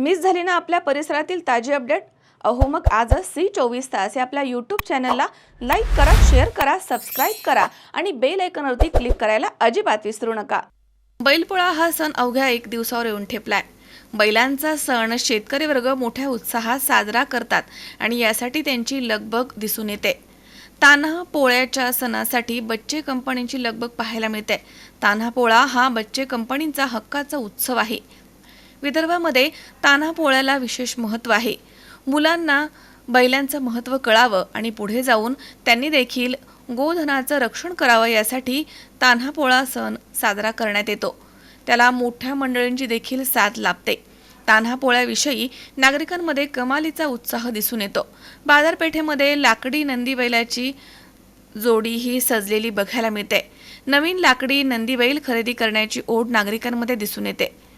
Miss झाली ना आपल्या परिसरातील ताजी अपडेट? अहो मग आजच सी चोवीस तास या आपल्या यूट्यूब चॅनलला लाईक करा शेअर करा सबस्क्राईब करा आणि बेल आयकॉनवरती क्लिक करायला अजिबात विसरू नका. बैलपोळा हा सण अवघ्या एक दिवसावर येऊन ठेपलाय. बैलांचा सण शेतकरी वर्ग मोठ्या उत्साहात साजरा करतात आणि यासाठी त्यांची लगबग दिसून येते. तान्हा पोळ्याच्या सणासाठी बच्चे कंपनीची लगबग पाहायला मिळते. तान्हा पोळा हा बच्चे कंपनीचा हक्काचा उत्सव आहे. विदर्भामध्ये तान्हा पोळ्याला विशेष महत्त्व आहे. मुलांना बैलांचं महत्त्व कळावं आणि पुढे जाऊन त्यांनी देखील गोधनाचं रक्षण करावं यासाठी तान्हा पोळा सण साजरा करण्यात येतो. त्याला मोठ्या मंडळींची देखील साथ लाभते. तान्हा पोळ्याविषयी नागरिकांमध्ये कमालीचा उत्साह दिसून येतो. बाजारपेठेमध्ये लाकडी नंदी बैलाची जोडी ही सजलेली बघायला मिळते. नवीन लाकडी नंदी बैल खरेदी करण्याची ओढ नागरिकांमध्ये दिसून येते.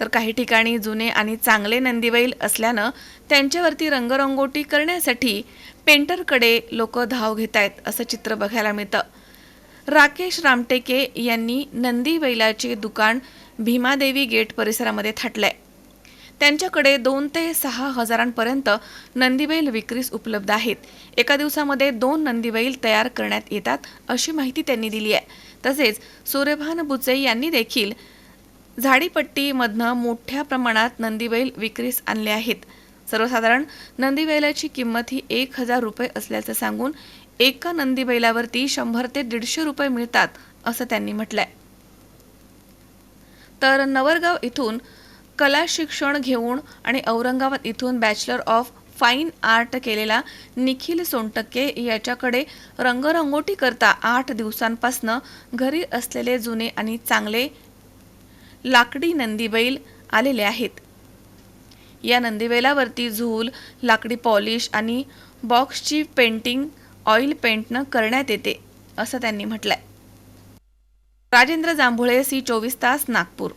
तर काही ठिकाणी जुने आणि चांगले नंदीबैल असल्यानं त्यांच्यावरती रंगरंगोटी करण्यासाठी पेंटरकडे लोक धाव घेत आहेत असं चित्र बघायला मिळतं. राकेश रामटेके यांनी नंदीबैलाचे दुकान भीमादेवी गेट परिसरामध्ये थाटलंय. त्यांच्याकडे दोन ते सहा हजारांपर्यंत नंदीबैल विक्रीस उपलब्ध आहेत. एका दिवसामध्ये दोन नंदीबैल तयार करण्यात येतात अशी माहिती त्यांनी दिली आहे. तसेच सूर्यभान बुचे यांनी देखील झाडीपट्टीमधनं मोठ्या प्रमाणात नंदीबैल विक्रीस आणले आहेत. सर्वसाधारण नंदीबैलाची किंमत ही एक हजार रुपये असल्याचं सांगून एका नंदीबैलावरती शंभर ते दीडशे रुपये मिळतात असं त्यांनी म्हटलंय. तर नवरगाव इथून कला शिक्षण घेऊन आणि औरंगाबाद इथून बॅचलर ऑफ फाईन आर्ट केलेला निखिल सोनटक्के याच्याकडे रंगरंगोटी करता आठ दिवसांपासनं घरी असलेले जुने आणि चांगले लाकडी नंदीबैल आलेले आहेत. या नंदीबैलावरती झूल लाकडी पॉलिश आणि बॉक्सची पेंटिंग ऑइल पेंटनं करण्यात येते असं त्यांनी म्हटलंय. राजेंद्र जांभुळे सी चोवीस तास नागपूर.